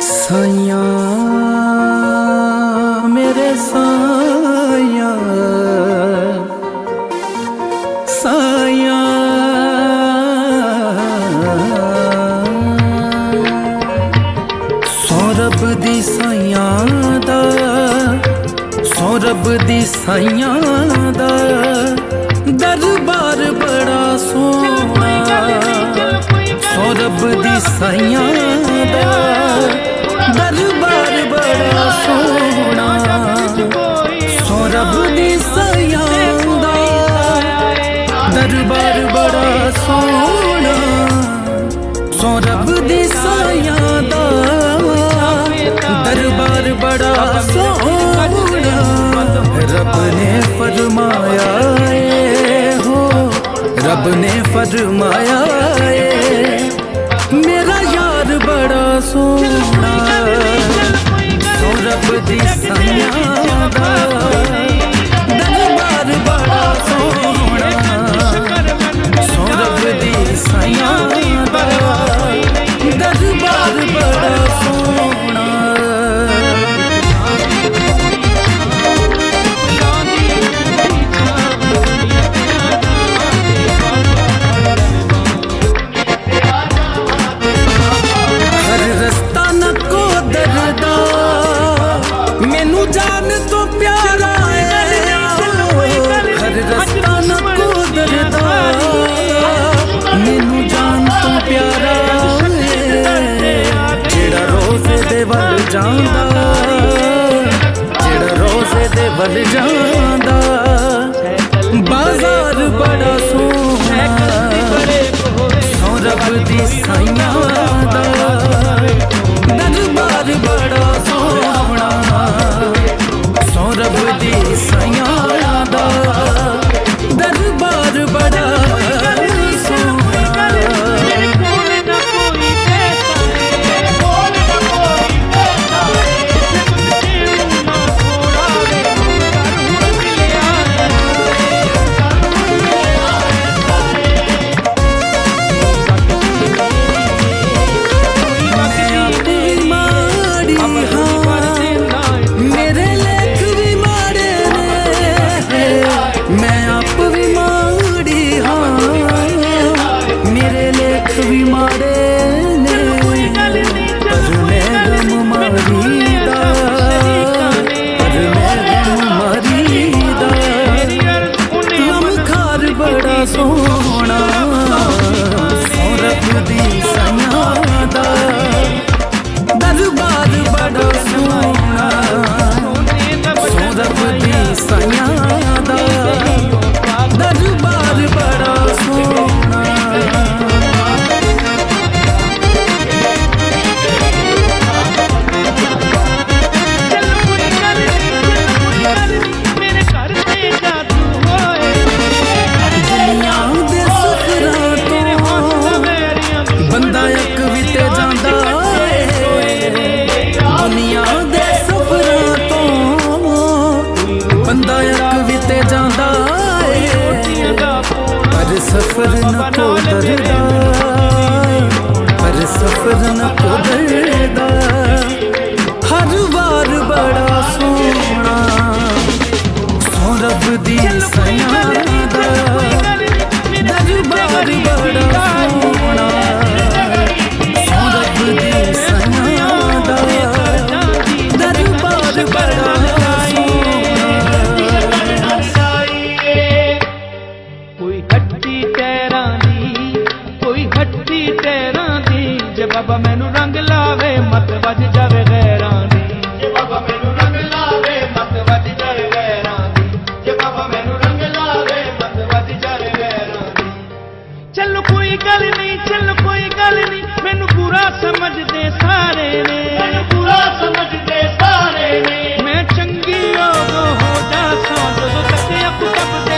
ਸਾਇਆ ਮੇਰੇ ਸਾਇਆ ਸਾਇਆ ਸੌਰਭ ਦੀ ਸਾਇਆ ਦਾ ਸੌਰਭ ਦੀ ਸਾਈਆਂ ਦਾ, ਦਰਬਾਰ ਬੜਾ ਸੋਹਣਾ। ਸੌਰਭ ਦੀ ਸਾਈਆਂ ਦਾ ਦਰਬਾਰ ਬੜਾ ਸੋਹਣਾ। ਸੌਰਭ ਦੀ ਸਾਈਆਂ ਦਾ ਦਰਬਾਰ ਬੜਾ ਸੋਹਣਾ। ਸੌਰਭ ਦੀ ਸਾਈਆਂ ਦਾ ਦਰਬਾਰ ਬੜਾ ਸੋਹਣਾ। ਰੱਬ ਨੇ ਫਰਮਾਇਆ ਏ ਹੋ। ਰੱਬ ਨੇ ਫਰਮਾਇਆ ਏ ਬੜਾ ਸੋਹਣਾ ਸੌਰਭ ਦੀ ਸਾਈਆਂ ਜਿਹੜਾ ਵੱਲ ਜਾਂਦਾ ਬਾਜ਼ਾਰ ਬੜਾ ਸੋਹਣਾ। ਸੌਰਭ ਦੀ ਸਾਈਆਂ ਡਰਦਾ ਪਰ ਸਫਰ ਨਾ ਕੋ ਡਰਦਾ ਹਰ ਵਾਰ ਬੜਾ ਸੋਹਣਾ ਸੌਰਭ ਦੀ ਸਾਈਆਂ ਦਾ ਦਰਬਾਰ ਬੜਾ ਸੋਹਣਾ ਸੌਰਭ ਦੀ ਸਾਈਆਂ ਦਾ ਦਰਬਾਰ ਬੜਾ ਕੋਈ ਗੱਲ ਨਹੀਂ ਚੱਲ ਕੋਈ ਗੱਲ ਨਹੀਂ। ਮੈਨੂੰ ਬੁਰਾ ਸਮਝਦੇ ਸਾਰੇ ਨੇ। ਮੈਨੂੰ ਬੁਰਾ ਸਮਝਦੇ ਸਾਰੇ ਨੇ। ਮੈਂ ਚੰਗੀ ਉਦੋਂ ਹੋ ਜਾਸਾਂ ਜਦੋਂ ਤੱਕ ਅੱਖ ਟੱਪਦੇ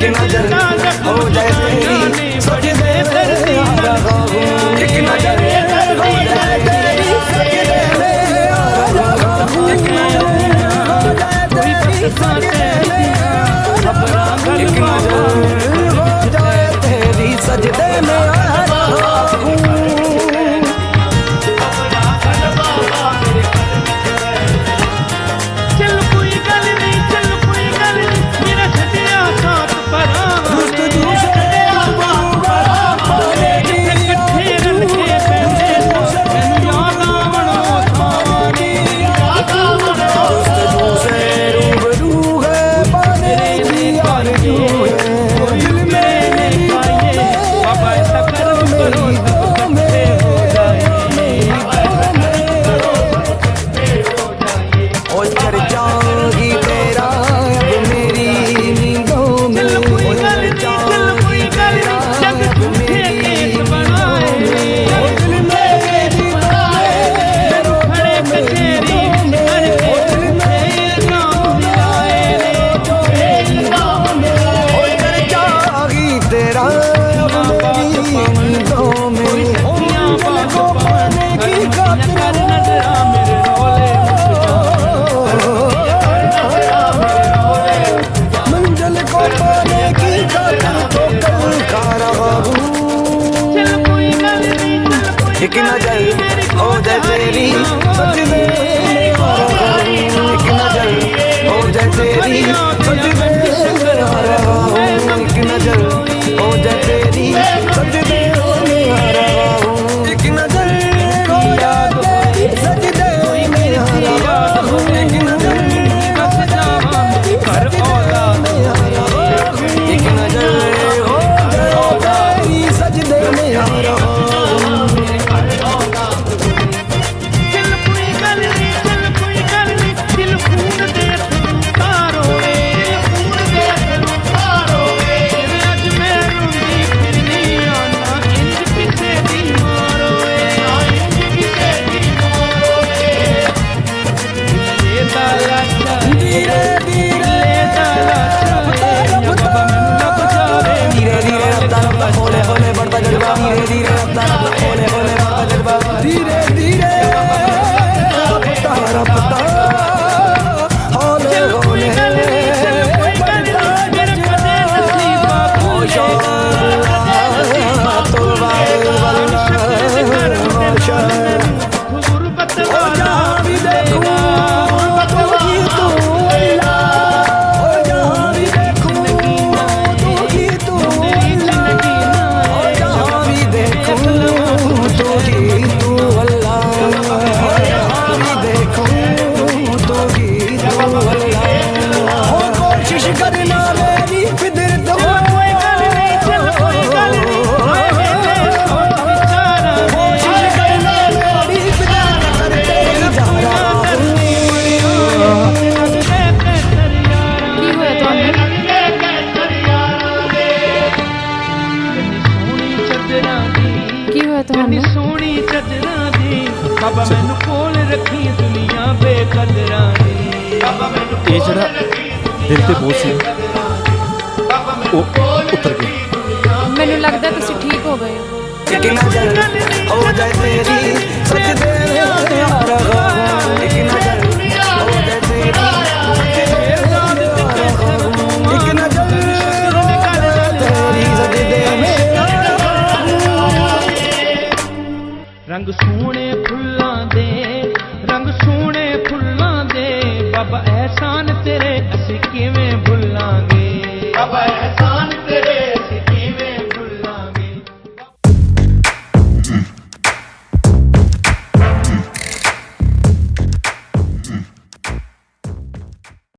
की नजर हो जाए एक नजर ओ दे मेरी सच में ਬਾਬਾ ਮੈਨੂੰ ਕੋਲ ਰੱਖੀ ਦੁਨੀਆ ਬੇਕਦਰਾਂ ਦੀ ਬਾਬਾ ਮੈਨੂੰ ਇਹ ਜਿਹੜਾ ਦਿਲ ਤੇ ਬੋਝ ਸੀ ਉਹ ਉਤਰ ਗਿਆ। ਮੈਨੂੰ ਲੱਗਦਾ ਤੁਸੀਂ ਠੀਕ ਹੋ ਗਏ ਕਿ ਨਾ ਜਲ ਹੋ ਜਾਏ ਤੇਰੀ ਸੱਚ ਦੇ ਯਾਰਾ ਕਿ ਨਾ ਜਲ ਹੋ ਜਾਏ ਤੇਰੀ ਰੰਗ ਸੋਹਣੇ ਫੁੱਲਾਂ ਦੇ ਰੰਗ ਸੋਹਣੇ ਫੁੱਲਾਂ ਦੇ। ਬਾਬਾ ਐਸਾ